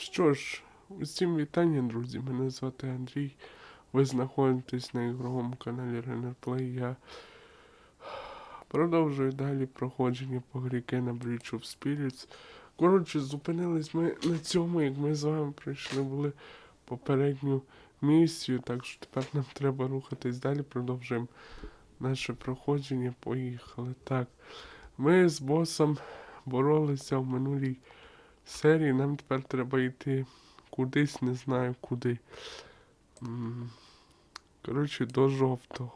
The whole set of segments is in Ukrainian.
Що ж, усім вітання, друзі. Мене звати Андрій. Ви знаходитесь на ігровому каналі RennerPlay. Я продовжую далі проходження по грі на Bridge of Spirits. Коротше, зупинились ми на цьому, як ми з вами пройшли були попередню місію, так що тепер нам треба рухатись далі, продовжуємо наше проходження. Поїхали. Так. Ми з босом боролися в минулій серії. Нам тепер треба йти кудись, не знаю куди. Коротше, до жовтого.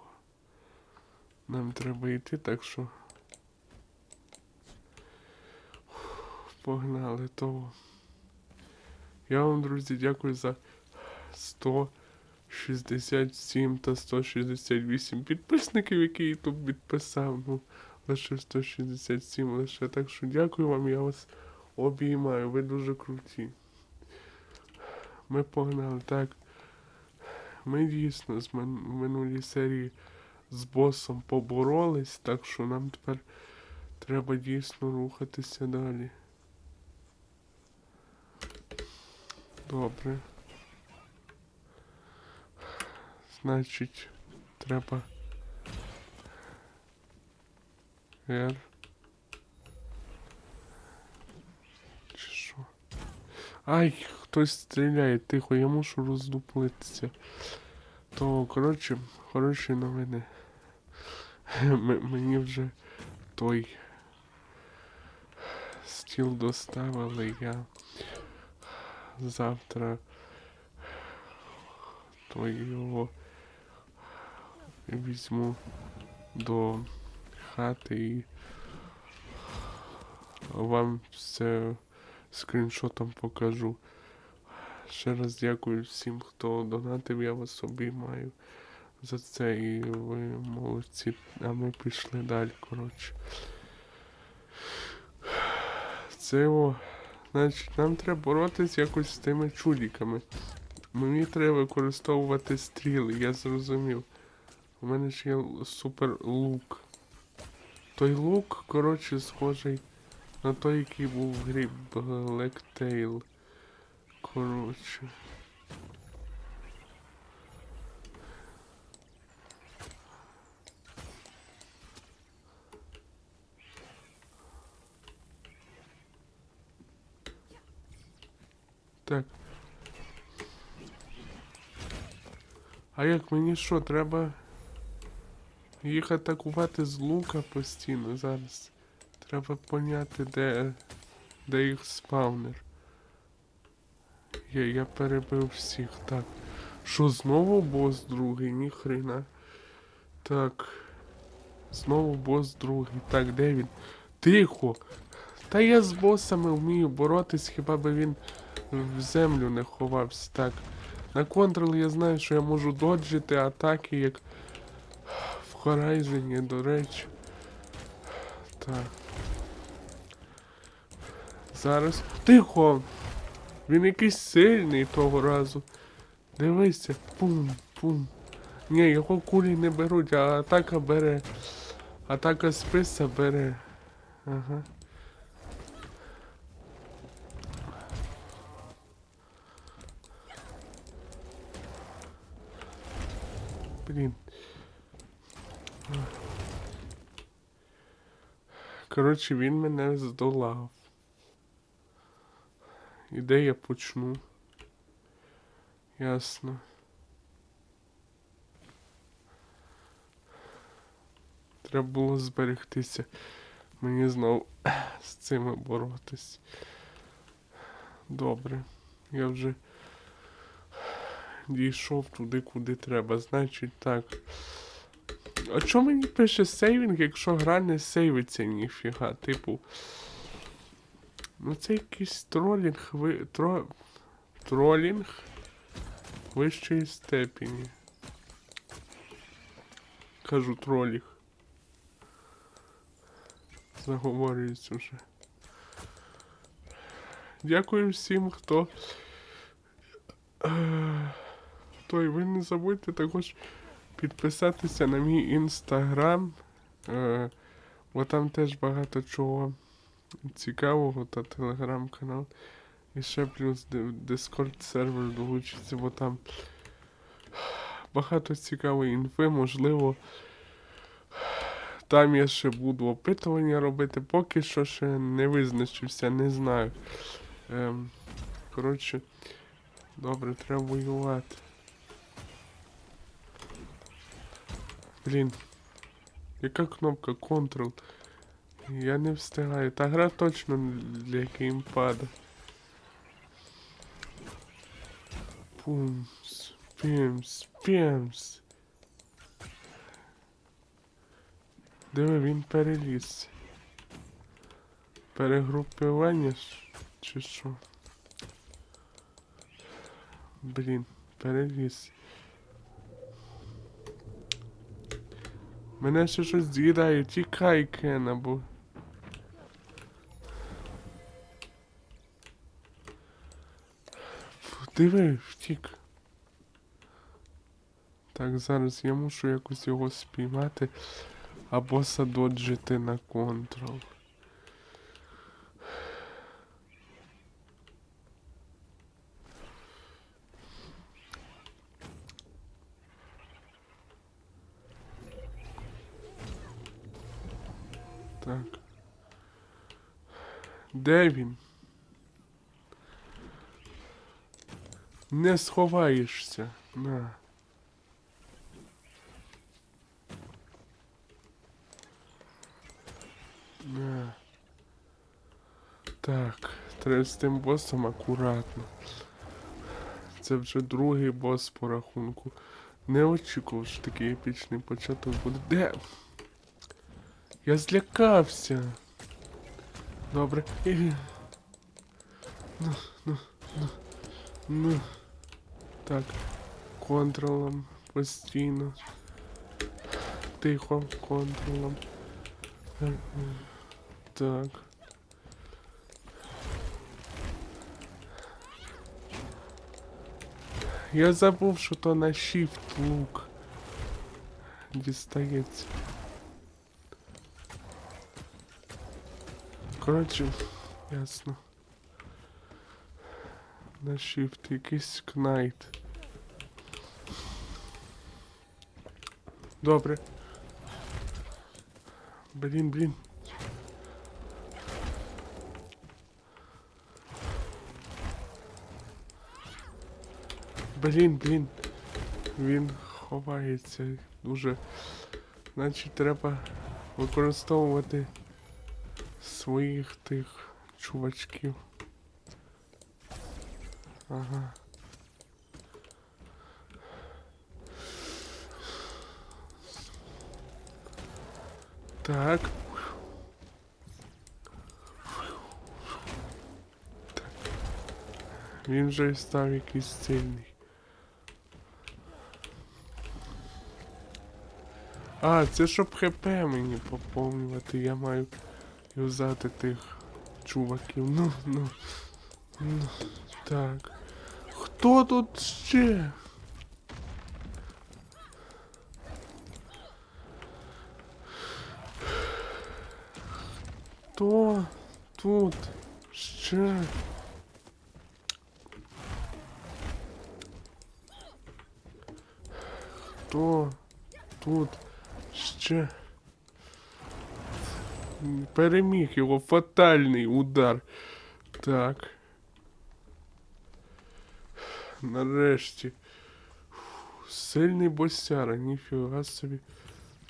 Нам треба йти, так що. Погнали того. Я вам, друзі, дякую за 167 та 168 підписників, які YouTube підписав. Ну, лише 167 лише. Так що дякую вам, я вас обіймаю. Ви дуже круті. Ми погнали, так. Ми дійсно з мин- минулій серії з босом поборолись, так що нам тепер треба дійсно рухатися далі. Добре. Значить, треба. R. Чи що? Ай, хтось стріляє, тихо, я мушу роздуплитися. То, коротше, хороші новини. М- мені вже той стіл доставили, я завтра той його візьму до хати і вам все скріншотом покажу. Ще раз дякую всім, хто донатив, я вас обіймаю за це і ви молодці. А ми пішли далі, коротше. Це о. Значить, нам треба боротись якось з тими чудіками. Мені треба використовувати стріли, я зрозумів. У мене ж є супер лук. Той лук, коротше, схожий на той, який був в грі. Коротше. Так. А як мені що, треба їх атакувати з лука постійно зараз? Треба поняти, де, де їх спавнер. Я, я перебив всіх. Так. Що, знову бос другий? Ніхрена. Так. Знову бос другий. Так, де він? Тихо! Та я з босами вмію боротись, хіба би він в землю не ховався. Так. На контрол я знаю, що я можу доджити атаки, як в Horizon, до речі. Так. Зараз. Тихо! Він якийсь сильний того разу. Дивися. Пум, пум. Ні, його кулі не беруть, а атака бере. Атака списа бере. Ага. Блін. Коротше, він мене здолав. І де я почну? Ясно. Треба було зберегтися. Мені знов з цими боротись. Добре. Я вже дійшов туди, куди треба. Значить так. А чому мені пише сейвінг, якщо гра не сейвиться ніфіга? Типу. Ну це якийсь тролінг ви. Тро... Тролінг вищої степені. Кажу тролінг. Заговорюється вже. Дякую всім, хто. Е, Той, ви не забудьте також підписатися на мій інстаграм. Е, бо там теж багато чого цікавого та телеграм-канал. І ще плюс Discord сервер долучиться, бо там багато цікавої інфи, можливо. Там я ще буду опитування робити, поки що ще не визначився, не знаю. Ем, коротше, добре, треба воювати. Блін. Яка кнопка Ctrl? Я не встигаю. Та гра точно для геймпада. Пумс, пімс, пімс. Диви, він переліз. Перегрупування чи що? Блін, переліз. Мене ще щось з'їдає, тікай, Кена, бо. Диви, втік. Так, зараз я мушу якось його спіймати або садоджити на контрол. Так. Де він? Не сховаєшся. На. На. Так, треба з тим босом акуратно. Це вже другий бос по рахунку. Не очікував, що такий епічний початок буде. Де? Я злякався. Добре. Ну, ну, ну, ну. Так. Контролом постійно. Тихо, контролом. Так. Я забув, що то на shift лук дістається. Коротше, ясно. На shift якийсь кнайт. Добре. Блін, блін. Блін, блін. Він ховається дуже. Значить, треба використовувати своїх тих чувачків. Ага. Так. Так. Він вже став якийсь сильний. А, це щоб ХП мені поповнювати. Я маю юзати тих чуваків. Ну, ну. Ну, так. Хто тут ще? Хто тут ще? Хто тут ще? Переміг його фатальний удар. Так. Нарешті. Сильний босяра, ніфіга собі.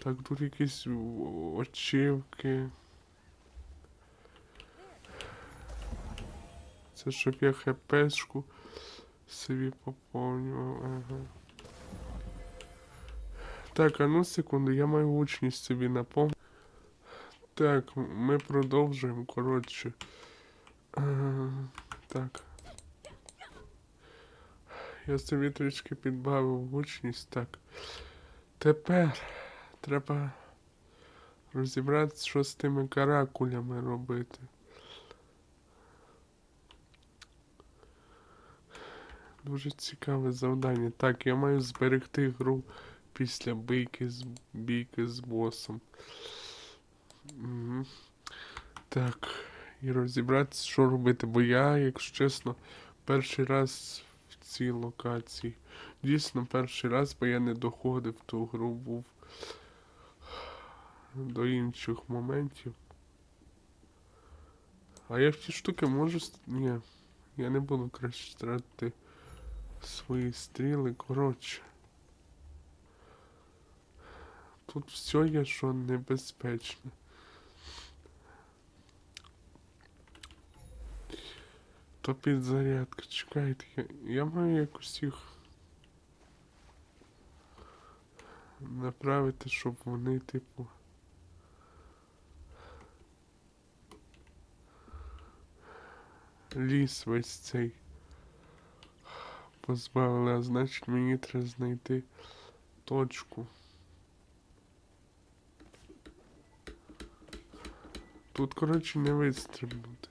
Так, тут якісь очівки. Це щоб я хпшку собі поповнював. Ага. Так, а ну секунду, я маю учність собі наповню. Так, ми продовжуємо, коротше. Ага, так. Я собі трішки підбавив гучність, так. Тепер треба розібратися, що з тими каракулями робити. Дуже цікаве завдання. Так, я маю зберегти гру після бійки з, бійки з босом. Угу. Так, і розібратися, що робити. Бо я, якщо чесно, перший раз в цій локації. Дійсно, перший раз, бо я не доходив ту гру, був до інших моментів. А я в ті штуки можу. Ні, я не буду краще тратити свої стріли. Коротше. Тут все є, що небезпечне. То підзарядка, чекайте, я, я маю якось їх направити, щоб вони, типу. Ліс весь цей позбавили, а значить мені треба знайти точку. Тут, коротше, не вистрибнути.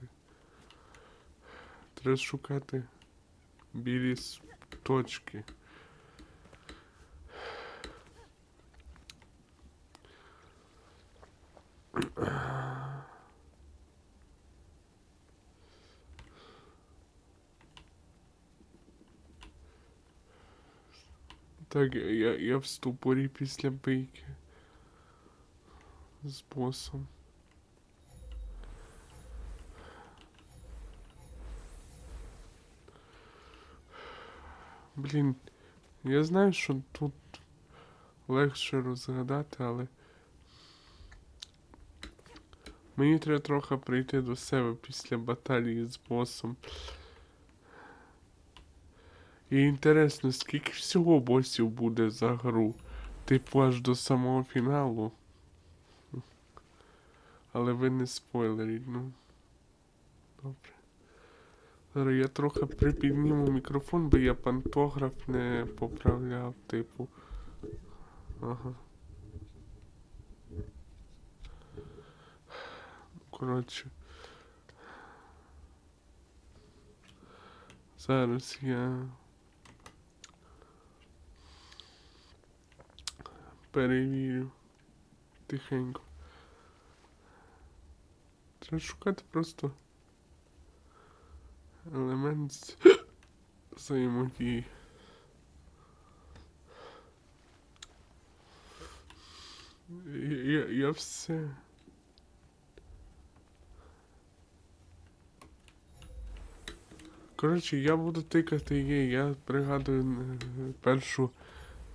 Треба шукати білі точки. Так, я, я в ступорі після бийки. З босом. Блін, я знаю, що тут легше розгадати, але. Мені треба трохи прийти до себе після баталії з босом. І інтересно, скільки всього босів буде за гру? Типу аж до самого фіналу. Але ви не спойлеріть, ну. Добре. Зараз я трохи припідніму мікрофон, бо я пантограф не поправляв, типу. Ага. Коротше. Зараз я перевірю тихенько. Треба шукати просто елемент взаємодії. Я, я, все. Коротше, я буду тикати є. Я пригадую е, першу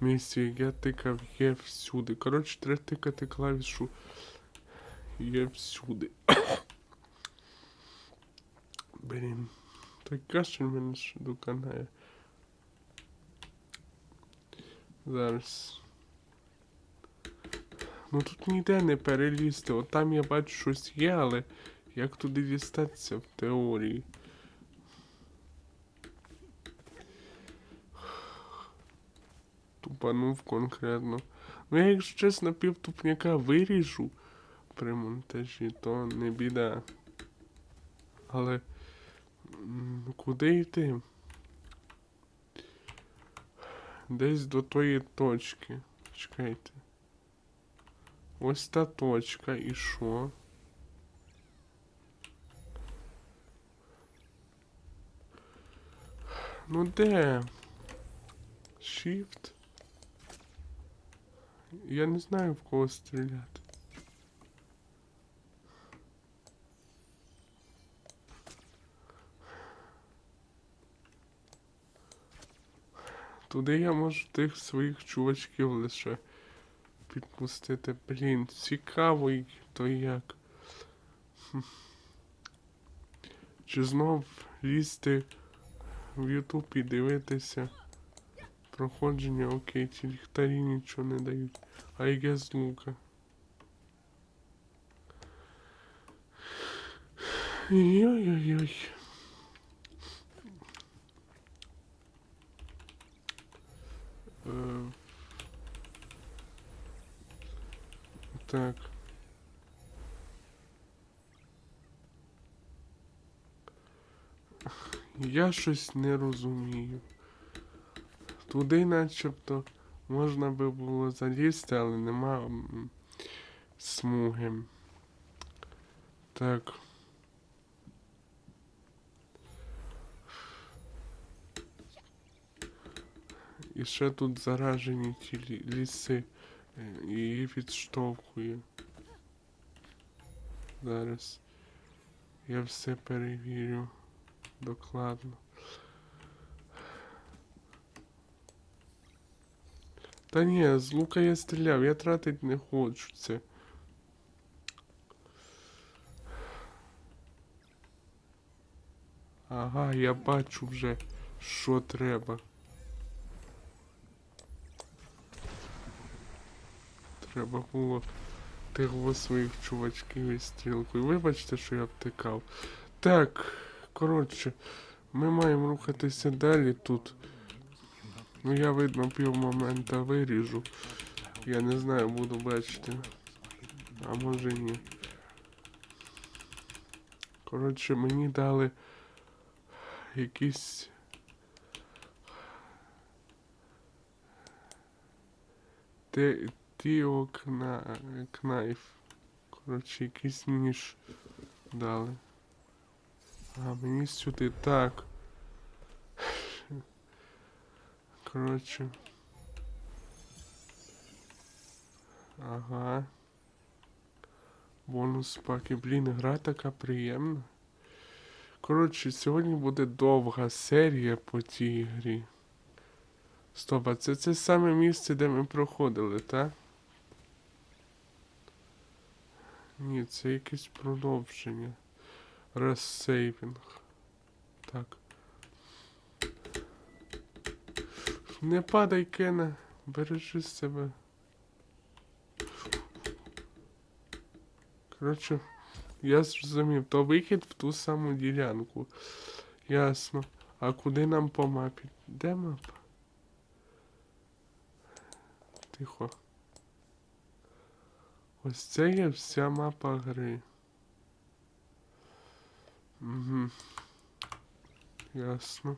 як я тикав є всюди. Коротше, треба тикати клавішу є всюди. Блін. Так кашель мене ще доконає. Зараз. Ну тут ніде не перелізти. От там я бачу щось є, але як туди дістатися в теорії? Тупанув конкретно. Ну я, якщо чесно, півтупняка виріжу при монтажі, то не біда. Але куди йти? Десь до тої точки. Чекайте. Ось та точка, і що? Ну де? Shift? Я не знаю в кого стріляти. Туди я можу тих своїх чувачків лише підпустити. Блін, цікаво, і то як. Чи знов лізти в Ютуб і дивитися проходження, окей, ці ліхтарі нічого не дають. А яке з лука? Йой-йой-йой. Е, Так. Я щось не розумію. Туди начебто можна би було залізти, але нема смуги. Так. І ще тут заражені ті ліси е, її відштовхує. Зараз я все перевірю докладно. Та ні, з лука я стріляв, я тратить не хочу це. Ага, я бачу вже, що треба. Треба було тих во своїх чувачків із стрілкою. Вибачте, що я втикав. Так, коротше, ми маємо рухатися далі тут. Ну я видно пів момента виріжу. Я не знаю, буду бачити. А може ні. Коротше, мені дали якісь. Те, Тіо кна... кнайф. Коротше, якийсь ніж дали. А, мені сюди так. Коротше. Ага. Бонус паки. Блін, гра така приємна. Коротше, сьогодні буде довга серія по цій грі. Стоп, а це це саме місце, де ми проходили, так? Ні, це якесь продовження. Розсейвінг. Так. Не падай, Кена. Бережи себе. Коротше, я зрозумів, то вихід в ту саму ділянку. Ясно. А куди нам по мапі? Де мапа? Тихо. Ось це є вся мапа гри. Угу. Ясно.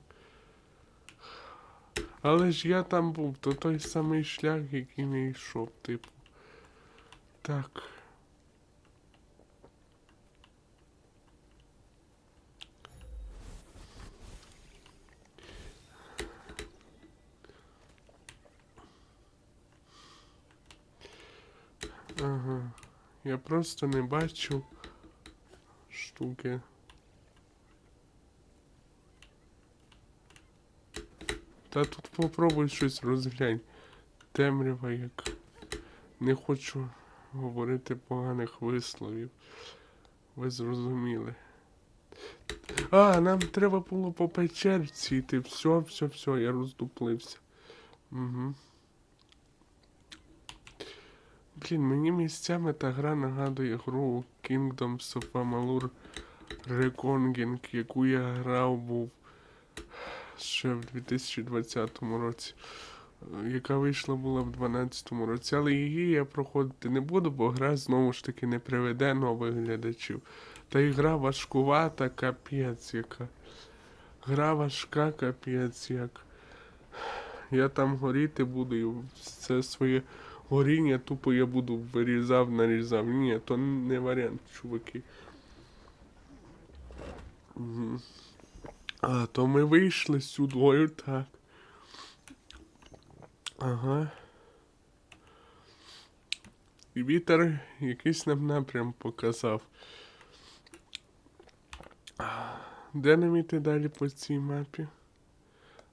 Але ж я там був, то той самий шлях, який не йшов, типу. Так. Ага. Я просто не бачу штуки. Та тут попробуй щось розглянь. Темрява як. Не хочу говорити поганих висловів. Ви зрозуміли. А, нам треба було по печерці йти. Все, все, все, я роздуплився. Угу. Блін, мені місцями та гра нагадує гру Kingdoms of Amalur Reckoning, яку я грав був ще в 2020 році. е, Яка вийшла була в 2012 році, але її я проходити не буду, бо гра знову ж таки не приведе нових глядачів. Та і гра важкувата, капець яка. Гра важка, капець як. Я там горіти буду і це своє горіння тупо я буду вирізав, нарізав. Ні, то не варіант, чуваки. Угу. А, то ми вийшли сюдою, так. Ага. І вітер якийсь нам напрям показав. Де нам іти далі по цій мапі?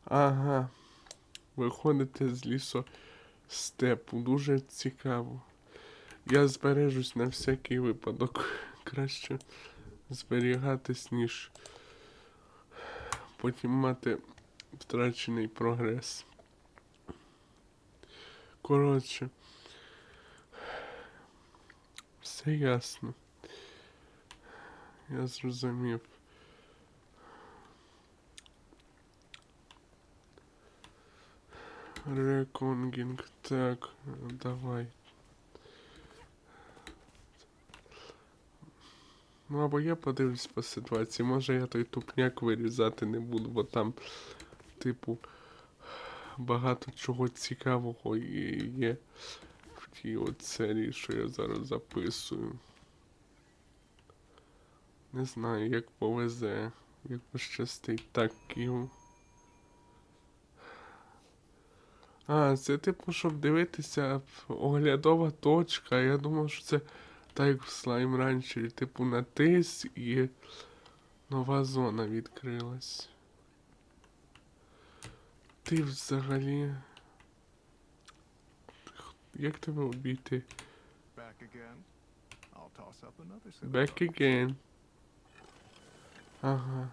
Ага. Виходите з лісу степу. Дуже цікаво. Я збережусь на всякий випадок. Краще зберігатись, ніж потім мати втрачений прогрес. Коротше. Все ясно. Я зрозумів. Реконгінг. Так, давай. Ну або я подивлюсь по ситуації. Може я той тупняк вирізати не буду, бо там, типу, багато чого цікавого є в тій серії, що я зараз записую. Не знаю, як повезе, як пощастить. Так, Київ. А, це типу, щоб дивитися оглядова точка. Я думав, що це так як в слайм ранчері. Типу натис і нова зона відкрилась. Ти взагалі. Як тебе обійти? Back again. I'll toss up another Back again. Ага.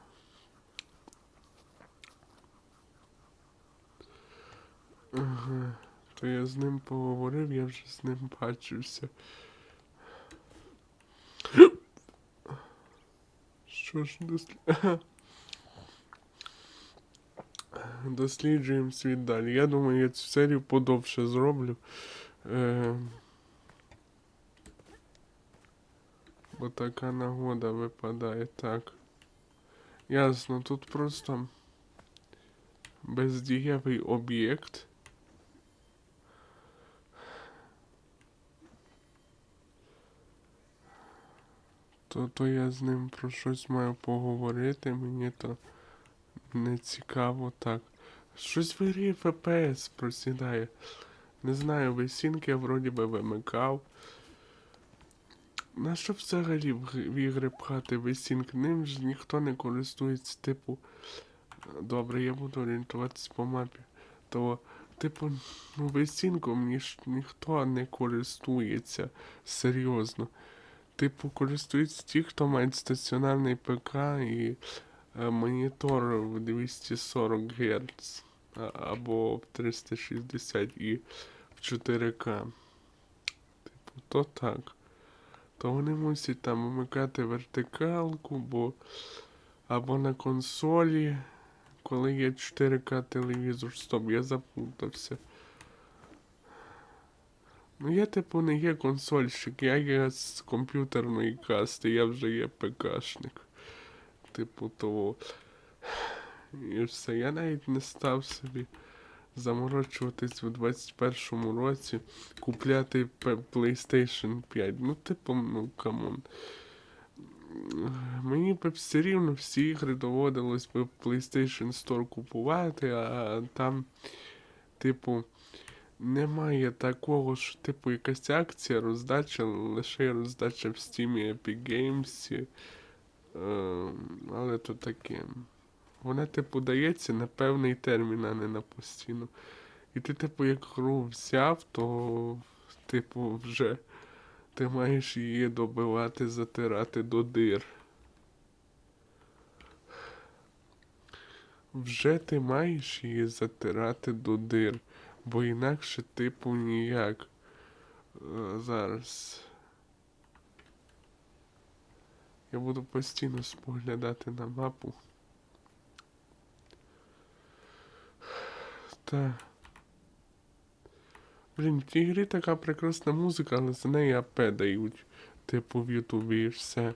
Ага. То я з ним поговорив, я вже з ним бачився. Що ж дослід... Досліджуємо світ далі. Я думаю, я цю серію подовше зроблю. Е... Бо така нагода випадає так. Ясно, тут просто бездієвий об'єкт. То, то я з ним про щось маю поговорити, мені то не цікаво так. Щось в грі ФПС просідає. Не знаю, весінки я вроді би вимикав. На що взагалі в ігри пхати весінк? Ним ж ніхто не користується, типу. Добре, я буду орієнтуватись по мапі. То, типу, ну весінком ніж ніхто не користується. Серйозно. Типу, користуються ті, хто має стаціонарний ПК і е, монітор в 240 Гц. Або в 360 і в 4К. Типу, то так то вони мусять там вмикати вертикалку, бо або на консолі, коли є 4К телевізор, стоп, я заплутався. Ну, я типу не є консольщик, я є з комп'ютерної касти, я вже є ПКшник. Типу того. І все, я навіть не став собі заморочуватись в 21-му році, купляти PlayStation 5. Ну, типу, ну камон. Мені б все рівно всі ігри доводилось би PlayStation Store купувати, а там, типу, немає такого, що, типу, якась акція, роздача, лише роздача в Steam, Epic Games. Е, але то таке. Вона, типу, дається на певний термін, а не на постійно. І ти, типу, як гру взяв, то, типу, вже ти маєш її добивати, затирати до дир. Вже ти маєш її затирати до дир, бо інакше, типу, ніяк. Е, Зараз. Я буду постійно споглядати на мапу. Та. Блін, в тій грі така прекрасна музика, але за неї АП дають. Типу в Ютубі і все.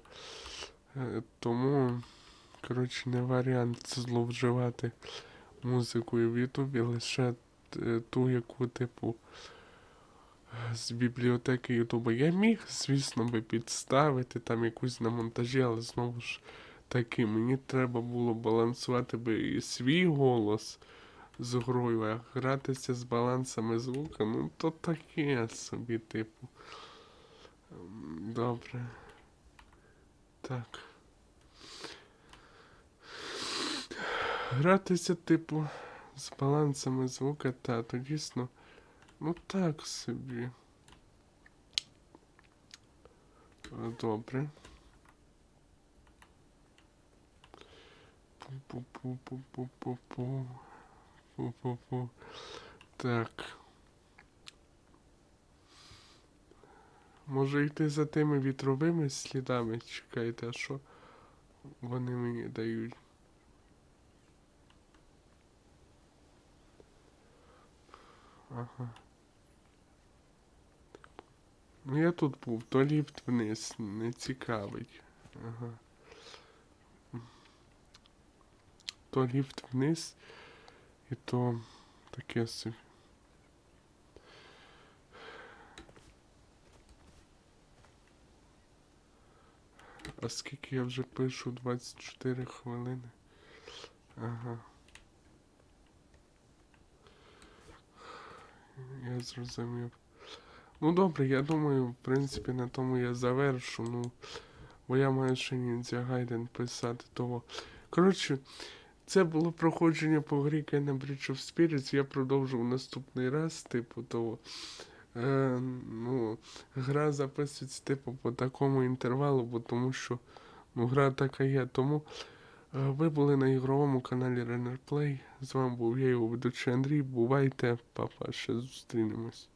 Е, Тому, коротше, не варіант зловживати музикою в Ютубі, лише ту, яку, типу, з бібліотеки Ютуба. Я міг, звісно, би підставити там якусь на монтажі, але знову ж таки, мені треба було балансувати би і свій голос з грою, а гратися з балансами звука, ну то таке собі, типу. Ем, Добре. Так. Гратися, типу, з балансами звука, та, то дійсно, ну так собі. Добре. Пу-пу-пу-пу-пу-пу-пу. Пу-пу-пу. Так. Може йти за тими вітровими слідами? Чекайте, а що вони мені дають? Ага. Ну я тут був, то ліфт вниз, не цікавить. Ага. То ліфт вниз, і то таке собі. А скільки я вже пишу? 24 хвилини. Ага. Я зрозумів. Ну добре, я думаю, в принципі, на тому я завершу. Ну, бо я маю ще Ninja Gaiden писати того. Коротше, це було проходження по грі Kena Bridge of Spirits. Я продовжу в наступний раз, типу, того. Е, ну, гра записується, типу, по такому інтервалу, бо тому що ну, гра така є. Тому ви були на ігровому каналі Renner Play. З вами був я, його ведучий Андрій. Бувайте, папа, ще зустрінемось.